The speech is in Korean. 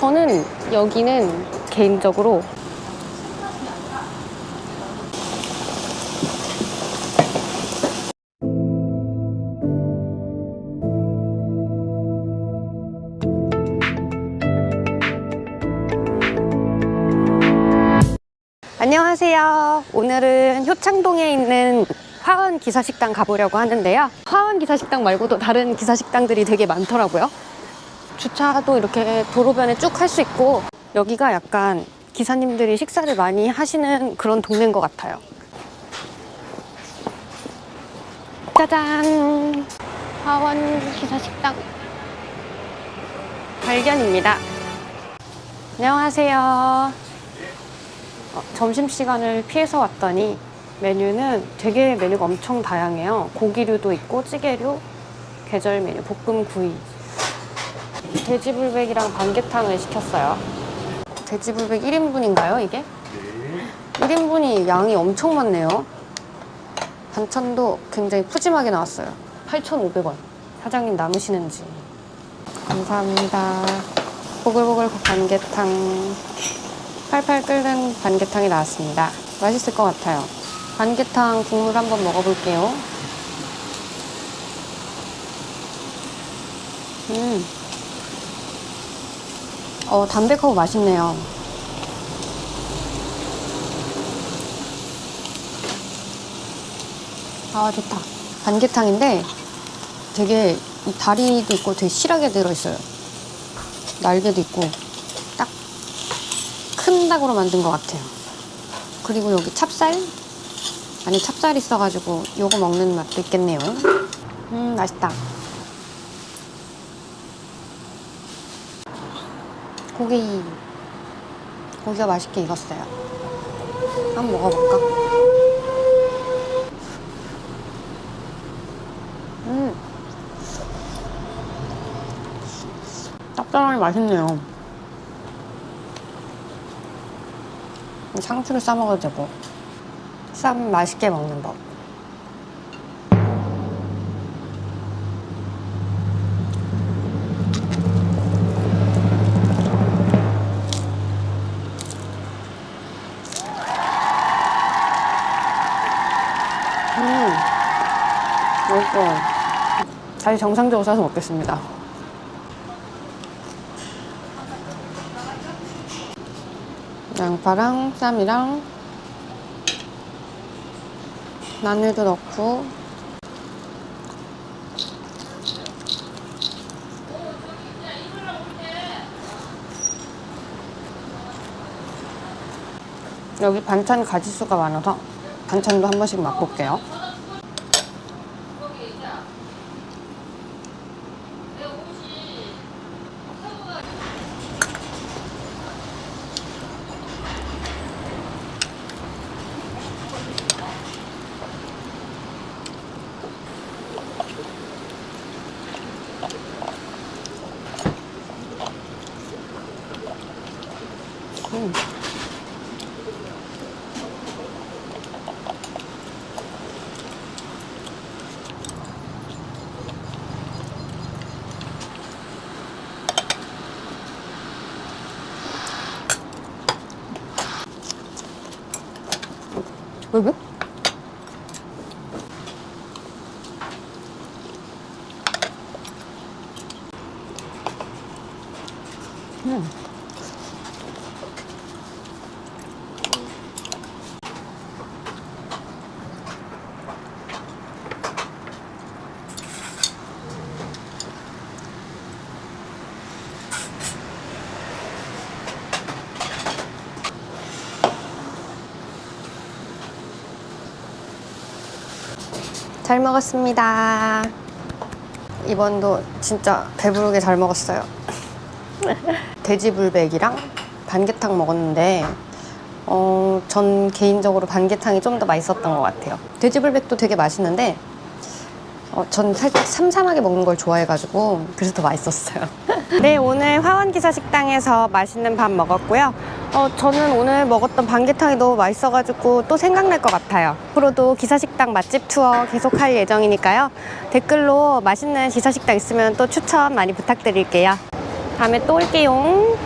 저는 여기는 개인적으로 안녕하세요. 오늘은 효창동에 있는 화원 기사식당 가보려고 하는데요. 화원 기사식당 말고도 다른 기사식당들이 되게 많더라고요. 주차도 이렇게 도로변에 쭉 할 수 있고 여기가 약간 기사님들이 식사를 많이 하시는 그런 동네인 것 같아요. 짜잔! 화원 기사식당 발견입니다. 안녕하세요. 어, 점심시간을 피해서 왔더니 메뉴는 되게 메뉴가 엄청 다양해요. 고기류도 있고 찌개류, 계절 메뉴, 볶음 구이. 돼지불백이랑 반개탕을 시켰어요. 돼지불백 1인분인가요, 이게? 1인분이 양이 엄청 많네요. 반찬도 굉장히 푸짐하게 나왔어요. 8,500원. 사장님 남으시는지. 감사합니다. 보글보글 반개탕. 팔팔 끓는 반개탕이 나왔습니다. 맛있을 것 같아요. 반개탕 국물 한번 먹어볼게요. 음. 어, 담백하고 맛있네요. 아, 좋다. 반개탕인데 되게 이 다리도 있고 되게 실하게 들어있어요. 날개도 있고 딱 큰 닭으로 만든 것 같아요. 그리고 여기 찹쌀? 안에 찹쌀 있어가지고 요거 먹는 맛도 있겠네요. 음, 맛있다. 고기. 고기가 맛있게 익었어요. 한번 먹어볼까? 음. 짭짤하니 맛있네요. 상추를 싸 먹어도 되고. 쌈 맛있게 먹는 법. 맛있어. 다시 정상적으로 싸서 먹겠습니다. 양파랑 쌈이랑 마늘도 넣고 여기 반찬 가지수가 많아서 반찬도 한 번씩 맛볼게요. 음. 여기? 음. 잘 먹었습니다. 이번도 진짜 배부르게 잘 먹었어요. 돼지불백이랑 반개탕 먹었는데, 어, 전 개인적으로 반개탕이 좀 더 맛있었던 것 같아요. 돼지불백도 되게 맛있는데, 어, 전 살짝 삼삼하게 먹는 걸 좋아해가지고, 그래서 더 맛있었어요. 네, 오늘 화원기사 식당에서 맛있는 밥 먹었고요. 어, 저는 오늘 먹었던 반개탕이 너무 맛있어가지고 또 생각날 것 같아요. 앞으로도 기사식당 맛집 투어 계속 할 예정이니까요. 댓글로 맛있는 기사식당 있으면 또 추천 많이 부탁드릴게요. 다음에 또 올게요.